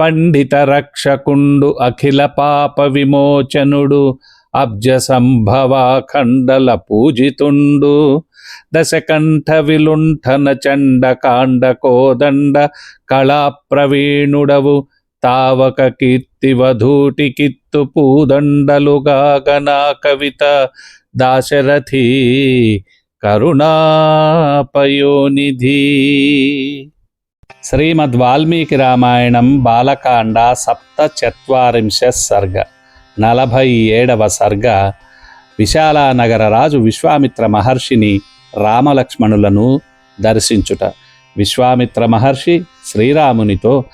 పండిత రక్షకుండు అఖిల పాప విమోచనుడు అబ్జ సంభవాఖండల పూజితుండు. దశకంఠ విలుంఠన చండ కాండ కోదండ కళాప్రవీణుడవు తావక కీర్తి వధూటి కిత్తు పూదండలుగాగనా కవిత దాశరథి కరుణాపయోనిధి. శ్రీమద్ వాల్మీకి రామాయణం బాలకాండ సప్త చత్వారింశ సర్గ. నలభై ఏడవ సర్గ విశాలానగర రాజు విశ్వామిత్ర మహర్షిని రామలక్ష్మణులను దర్శించుట. విశ్వామిత్ర మహర్షి శ్రీరామునితో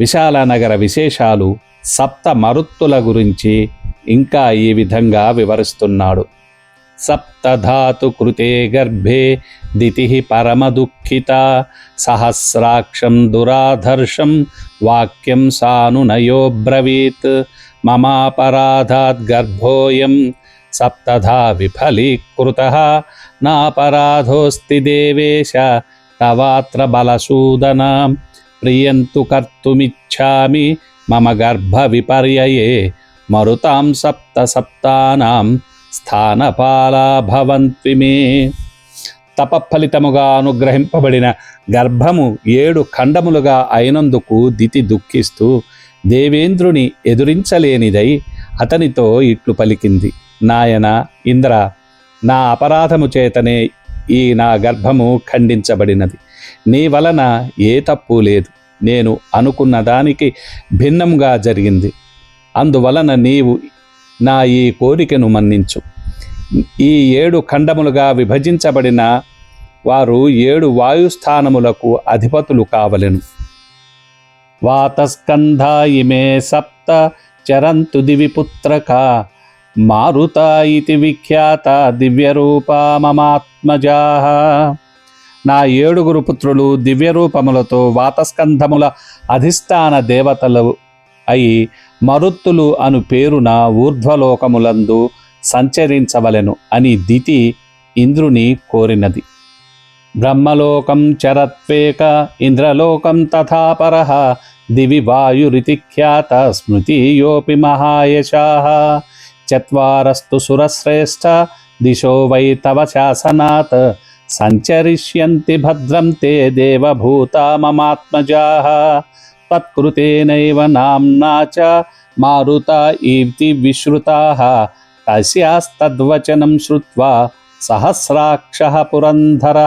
విశాలనగర విశేషాలు సప్త మరుత్తుల గురించి ఇంకా ఈ విధంగా వివరిస్తున్నాడు. सप्तधातुकृते गर्भे दितिः परमदुःखिता। सहस्राक्षं दुराधर्षं वाक्यं सानुनयोऽब्रवीत् ममापराधाद् गर्भोऽयं सप्तधा विफलीकृतः। नापराधोऽस्ति देवेश, तवात्र बलसूदनां। प्रियन्तु कर्तुमिच्छामि, मम गर्भविपर्यये। मरुतां सप्त सप्तानां స్థానపాలా భవంత్విమే తపఫలితముగా అనుగ్రహింపబడిన గర్భము ఏడు ఖండములుగా అయినందుకు దితి దుఃఖిస్తూ దేవేంద్రుని ఎదురించలేనిదై అతనితో ఇట్లు పలికింది. నాయన ఇంద్ర నా అపరాధము చేతనే ఈ నా గర్భము ఖండించబడినది. నీ వలన ఏ తప్పు లేదు. నేను అనుకున్న దానికి భిన్నంగా జరిగింది. అందువలన నీవు నా ఈ కోరికను మన్నించు. ఈ ఏడు ఖండములుగా విభజించబడిన వారు ఏడు వాయుస్థానములకు అధిపతులు కావలెను. వాతస్కంధా ఇమే సప్త చరంతు దివిపుత్రక మారుత ఇతి విఖ్యాత దివ్యరూపా మమాత్మజా నా ఏడుగురు పుత్రులు దివ్యరూపములతో వాతస్కంధముల అధిష్టాన దేవతలు అయి మరుత్తులు అను పేరున ఊర్ధ్వలోకములందు సంచరించవలెను అని దితి ఇంద్రుని కోరినది. బ్రహ్మలోకం చరత్వేక ఇంద్రలోకం తథాపర దివి వాయురితి ఖ్యాత స్మృతియోపి మహాయశాః. చరస్తు సురశ్రేష్ఠ దిశో వై తవ శాసనాత్ సంచరిష్యంతి భద్రం తే దేవభూత మమాత్మజా. తత్కృతేనైవ నామ్నా చ మారుత ఇతి విశ్రుతాः. తస్యాస్తద్వచనం శ్రుత్వా సహస్రాక్ష పురంధర.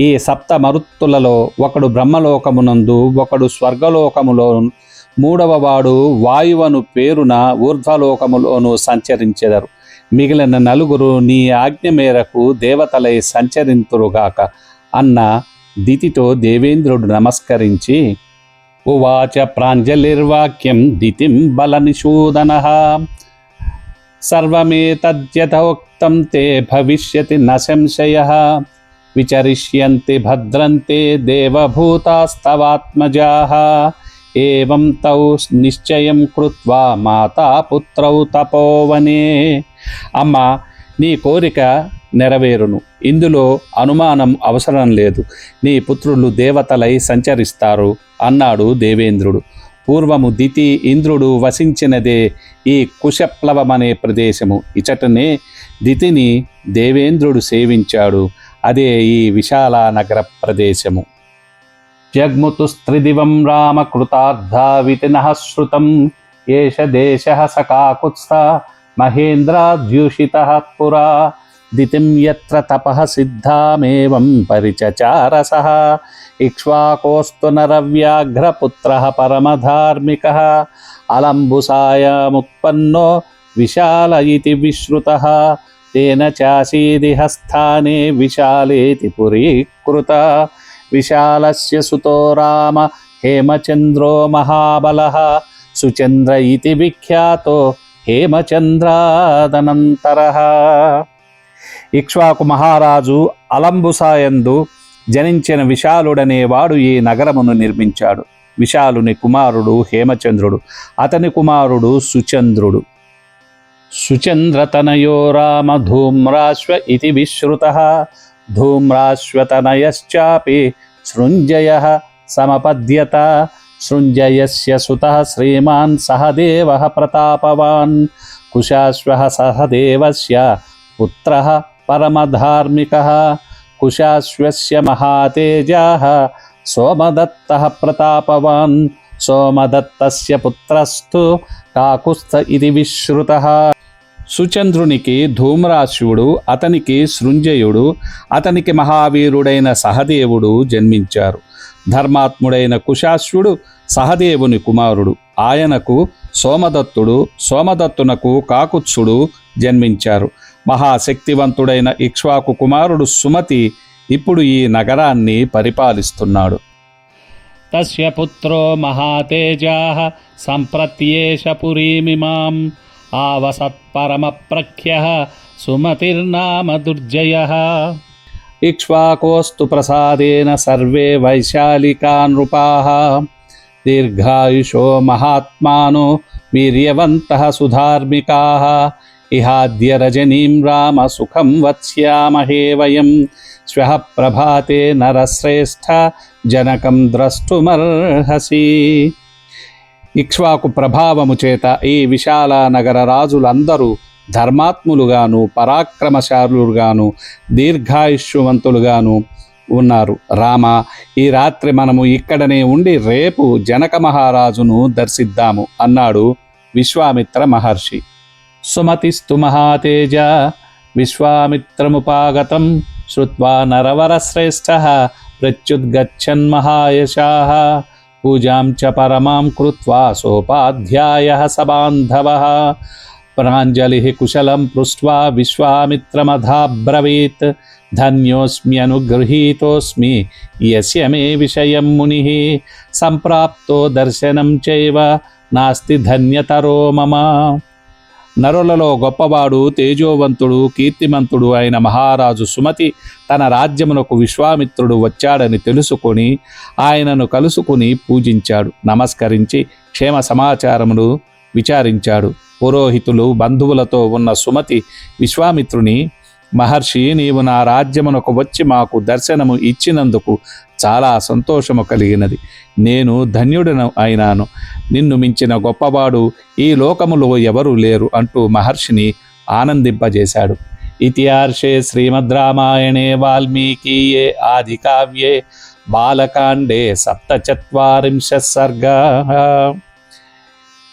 ఈ సప్త మరుత్తులలో ఒకడు బ్రహ్మలోకమునందు ఒకడు స్వర్గలోకములో మూడవ వాడు వాయువను పేరున ఊర్ధ్వలోకములోను సంచరించెదరు. మిగిలిన నలుగురు నీ ఆజ్ఞ మేరకు దేవతలై సంచరింతురుగాక అన్న దితితో దేవేంద్రుడు నమస్కరించి ఉవాచ ప్రాంజలిర్వాక్యం దితిం బలనిషూదన. సర్వమేతద్యథోక్తం తే భవిష్యతి న సంశయ. విచరిష్యంతి భద్రంతే దేవభూతాస్తవాత్మజా. ఏం తౌ నిశ్చయం కృత్వా మాతా పుత్రౌ తపోవనే. అమ్మ నీ కోరిక నెరవేరును. ఇందులో అనుమానం అవసరం లేదు. నీ పుత్రులు దేవతలై సంచరిస్తారు అన్నాడు దేవేంద్రుడు. పూర్వము దితి ఇంద్రుడు వసించినదే ఈ కుశప్లవమనే ప్రదేశము. ఇచటనే దితిని దేవేంద్రుడు సేవించాడు. అదే ఈ విశాల నగర ప్రదేశము. జగ్ముతు స్త్రిదివం రామ కృతార్థావితి ఏష దేశ సకాకుత్స్థ మహేంద్రాద్యూషిత పురా దితిం యత్ర తపః సిద్ధామేవం పరిచచారసః ఇక్ష్వాకోస్తు నరవ్యాఘ్రపుత్రః పరమధార్మికः అలంబుసాయాముత్పన్నో విశాల ఇతి విశ్రుతः తేన చాసీదిహ స్థానే విశాలేతి పురీకృత విశాలస్య సుతో రామ హేమచంద్రో మహాబలః సుచంద్ర ఇతి విఖ్యాతో హేమచంద్రాదనంతరః ఇక్ష్వాకు మహారాజు అలంబుసాయందు జనించిన విశాలుడనేవాడు ఈ నగరమును నిర్మించాడు. విశాలుని కుమారుడు హేమచంద్రుడు అతని కుమారుడు సుచంద్రుడు. సుచంద్రతనయో రామ ధూమ్రాశ్వ ఇది విశ్రుత ధూమ్రాశ్వతనయశ్చాపి సృంజయ సమపద్యత సృంజయస్య సుతः శ్రీమాన్ సహదేవः ప్రతాపవాన్ కుశాశ్వ సహదేవస్య పుత్రః పరమధార్మికः కుశాశ్వస్య మహాతేజాः సోమదత్తः ప్రతాపవాన్ సోమదత్తస్య పుత్రస్తు కాకుస్థ ఇది విశ్రుతः సుచంద్రునికి ధూమ్రాశివుడు అతనికి సృంజయుడు అతనికి మహావీరుడైన సహదేవుడు జన్మించారు। ధర్మాత్ముడైన కుశాశ్వుడు సహదేవుని కుమారుడు। ఆయనకు సోమదత్తుడు సోమదత్తునకు కాకుత్సుడు జన్మించారు। మహాశక్తివంతుడైన ఇక్ష్వాకు కుమారుడు సుమతి ఇప్పుడు ఈ నగరాన్ని పరిపాలిస్తున్నాడు. తస్య పుత్రో మహాతేజాः సంప్రత్యేష పురీమిమాం ఆవసత్పరమప్రఖ్యः సుమతిర్నామ దుర్జయः. ఇక్ష్వాకోస్తు ప్రసాదేన సర్వే వైశాలికా నృపాः దీర్ఘాయుషో మహాత్మానో వీర్యవంతः సుధార్మికాः. ఇహాద్య రజనీం రామ సుఖం వత్స్యామహే వయం. శ్వః ప్రభాతే నరశ్రేష్ఠ జనకం ద్రష్టుమర్హసి. ఇక్ష్వాకు ప్రభావము చేత ఈ విశాల నగర రాజులందరూ ధర్మాత్ములుగాను పరాక్రమశాలులుగాను దీర్ఘాయుష్యవంతులుగాను ఉన్నారు. రామ ఈ రాత్రి మనము ఇక్కడనే ఉండి రేపు జనక మహారాజును దర్శిద్దాము అన్నాడు విశ్వామిత్ర మహర్షి. सुमतिस्तु महातेज। विश्वामित्रमुपागतं श्रुत्वा नरवरश्रेष्ठः प्रत्युद्गच्छन्महायशाः पूजां च परमां कृत्वा सोपाध्यायः स बान्धवः प्राञ्जलिः कुशलं पृष्ट्वा विश्वामित्रमधाब्रवीत्। धन्योऽस्म्यनुगृहीतोऽस्मि यस्य मे विषयं मुनिः। सम्प्राप्तो दर्शनं चैव नास्ति धन्यतरो मम। నరులలో గొప్పవాడు తేజోవంతుడు కీర్తిమంతుడు అయిన మహారాజు సుమతి తన రాజ్యమునకు విశ్వామిత్రుడు వచ్చాడని తెలుసుకొని ఆయనను కలుసుకుని పూజించాడు. నమస్కరించి క్షేమ సమాచారమును విచారించాడు. పురోహితులు బంధువులతో ఉన్న సుమతి విశ్వామిత్రుని మహర్షి నీవు నా రాజ్యమునకు వచ్చి మాకు దర్శనము ఇచ్చినందుకు చాలా సంతోషము కలిగినది. నేను ధన్యుడను అయినాను. నిన్ను మించిన గొప్పవాడు ఈ లోకములో ఎవరూ లేరు అంటూ మహర్షిని ఆనందింపజేశాడు. ఇతిహార్షే శ్రీమద్ రామాయణే వాల్మీకీయే ఆది కావ్యే బాలకాండే సప్తచత్వరింశ సర్గ.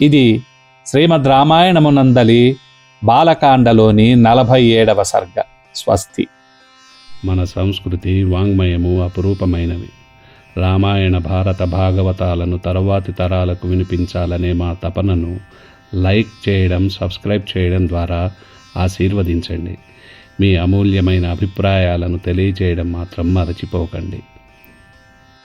ఇది శ్రీమద్ రామాయణమునందలి బాలకాండలోని నలభై ఏడవ సర్గ స్వస్తి. మన సంస్కృతి వాంగ్మయము అపురూపమైనవి. రామాయణ భారత భాగవతాలను తరువాతి తరాలకు వినిపించాలనే మా తపనను లైక్ చేయడం సబ్స్క్రైబ్ చేయడం ద్వారా ఆశీర్వదించండి. మీ అమూల్యమైన అభిప్రాయాలను తెలియజేయడం మాత్రం మరచిపోకండి.